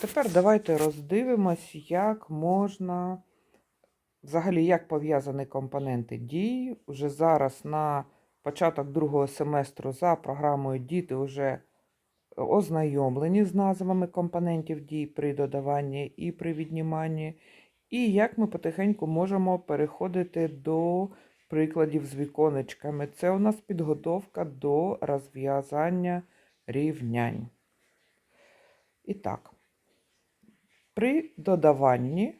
Тепер давайте роздивимось, як можна, взагалі, як пов'язані компоненти дій. Уже зараз на початок другого семестру за програмою діти вже ознайомлені з назвами компонентів дій при додаванні і при відніманні. І як ми потихеньку можемо переходити до прикладів з віконечками. Це у нас підготовка до розв'язання рівнянь. І так, при додаванні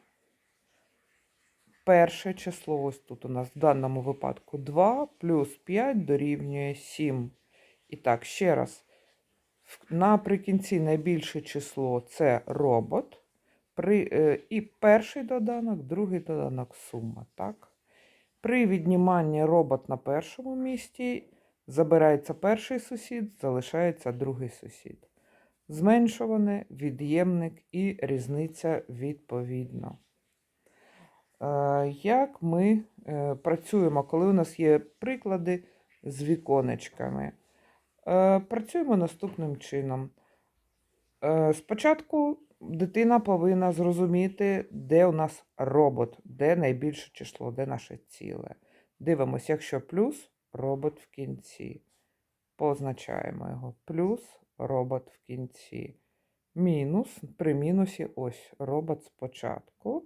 перше число, ось тут у нас в даному випадку 2 плюс 5 дорівнює 7. І так, ще раз. Наприкінці найбільше число це робот. При, е, і перший доданок, другий доданок сума. Так? При відніманні робот на першому місці забирається перший сусід, залишається другий сусід. Зменшуване, від'ємник і різниця відповідно. Е, Як ми е, працюємо, коли у нас є приклади з віконечками? Е, Працюємо наступним чином. Спочатку дитина повинна зрозуміти, де у нас робот, де найбільше число, де наше ціле. Дивимося, якщо плюс робот в кінці. Позначаємо його. Плюс робот в кінці. Мінус при мінусі ось робот спочатку.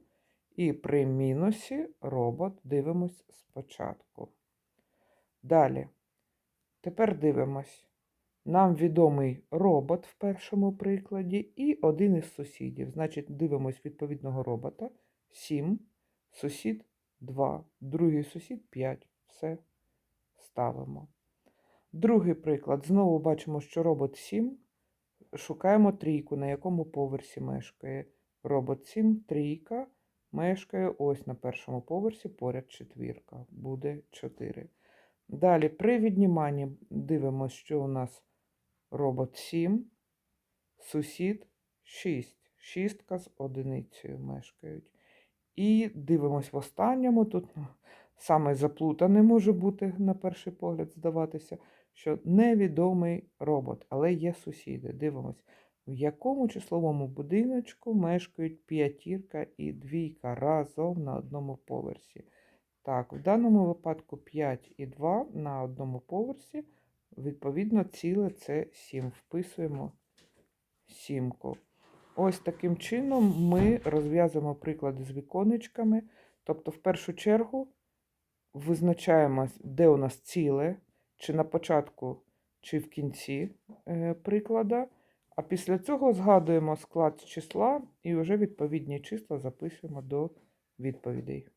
І при мінусі робот дивимось спочатку. Далі. Тепер дивимось. Нам відомий робот в першому прикладі і один із сусідів. Значить, дивимось відповідного робота 7, сусід 2, другий сусід 5. Все ставимо. Другий приклад. Знову бачимо, що робот 7. Шукаємо трійку, на якому поверсі мешкає. Робот 7, трійка мешкає ось на першому поверсі, поряд четвірка. Буде 4. Далі при відніманні дивимося, що у нас робот 7, сусід 6. Шістка з одиницею мешкають. І дивимось в останньому. Тут саме заплутаний може бути, на перший погляд, здаватися, що невідомий робот, але є сусіди. Дивимось, в якому числовому будиночку мешкають п'ятірка і двійка разом на одному поверсі. Так, в даному випадку 5 і 2 на одному поверсі. Відповідно, ціле це 7. Вписуємо сімку. Ось таким чином ми розв'язуємо приклади з віконечками. Тобто, в першу чергу визначаємо, де у нас ціле, чи на початку, чи в кінці е, приклада. А після цього згадуємо склад числа і вже відповідні числа записуємо до відповідей.